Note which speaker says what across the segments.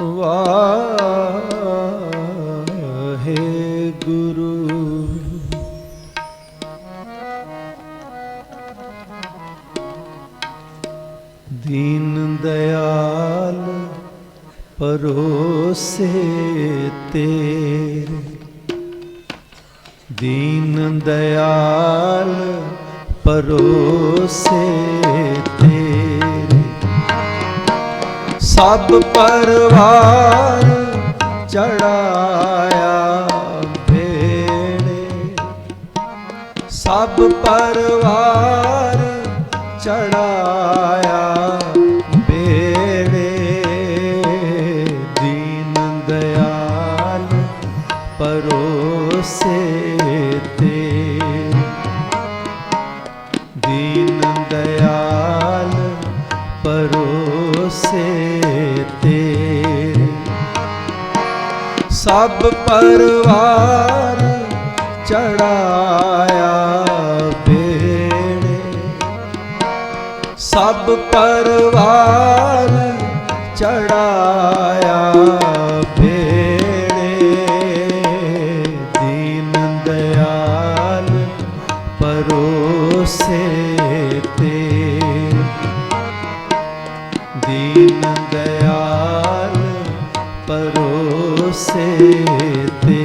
Speaker 1: ਵਾਹਿਗੁਰੂ ਦੀਨ ਦਇਆਲ ਪਰੋਸੇ ਤੇਰੇ। ਦੀਨ ਦਇਆਲ ਪਰੋਸੇ ਸਭ ਪਰਵਾਰ ਚੜਾਇਆ ਭੇੜੇ ਸਭ ਪਰਵਾਰ ਚੜਾਇਆ ਬੇੜੇ ਦੀਨ ਦਇਆਲ ਪਰੋਸੇ ਤੇ ਤੇ ਸਭ ਪਰਵਾਰ ਚੜਾਇਆ ਬੇੜੇ ਸਭ ਪਰਵਾਰ ਚੜਾਇਆ ਬੇੜੇ ਦੀਨ ਦਇਆਲ ਪਰੋਸੇ ਤੇ ਤੇ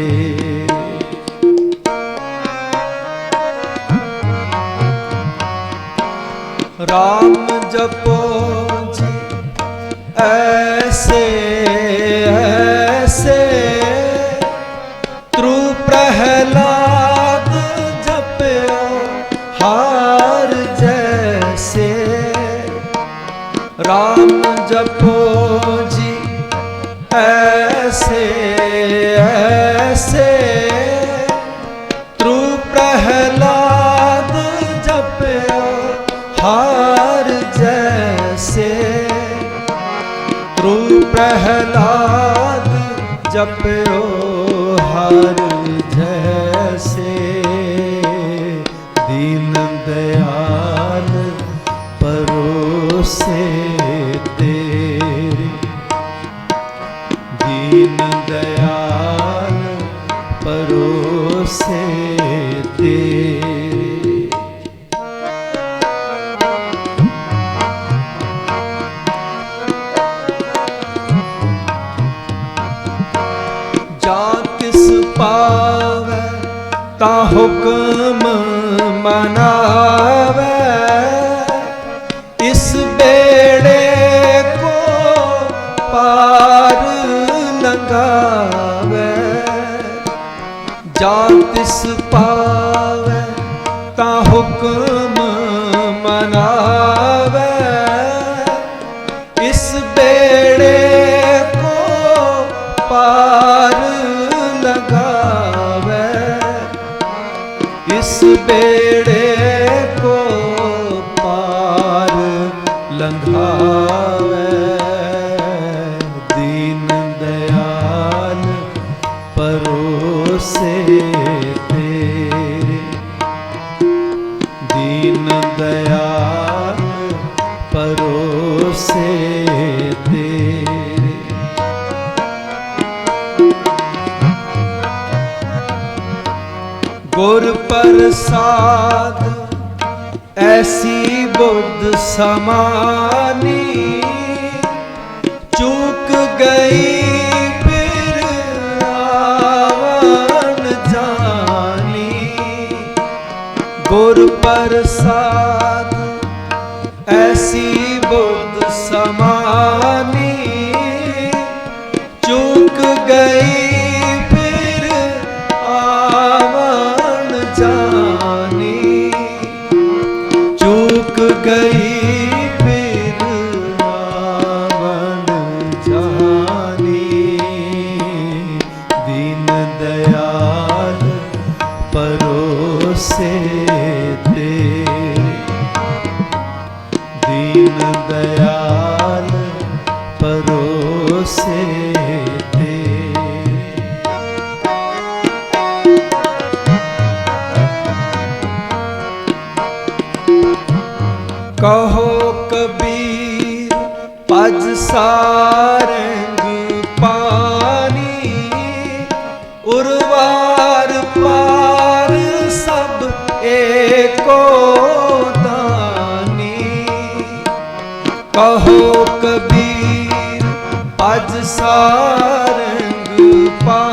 Speaker 1: ਰਾਮ ਜਪੋ ਜੀ ਐਸੇ ਐਸੇ। ਤ੍ਰੂ ਪ੍ਰਹਿਲਾਦ ਜਪਿਓ ਹਾਰ ਜੈਸੇ। ਰਾਮ ਪ੍ਰਹਿਲਾਦ ਜਪਿਓ ਹਰ ਜੈਸੇ ਦੀਨ ਦਿਆਲ ਪਰੋਸੇ ਮਨਾਵੇ ਇਸ ਬੇੜੇ ਕੋ ਪਾਰ ਲੰਘਾਵੇ ਜਾਂ ਤਿਸ ਪਾਵੇ ਤਾਂ ਹੁਕਮ ਬੇੜੇ ਕੋ ਪਾਰ ਲੰਘਾਵੇ। ਦੀਨ ਦਇਆਲ ਪਰੋਸੇ ਤੇਰੇ ਦੀਨ ਦਇਆਲ ਗੁਰ ਪ੍ਰਸਾਦ ਐਸੀ ਬੁੱਧ ਸਮਾਨੀ। ਚੁੱਕ ਗਈ ਫਿਰ ਆਵਣ ਜਾਨੀ। ਗੁਰ ਪ੍ਰਸਾਦ ਐਸੀ ਚੁੱਕ ਕਹੋ ਕਬੀਰ ਅਜ ਸਾਰੰਗ ਪਾ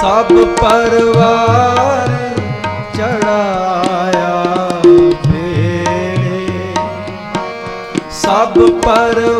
Speaker 1: ਸਭ ਪਰਵਾਰ ਚੜਾਇਆ ਫੇਰੇ ਸਭ ਪਰਵਾਰ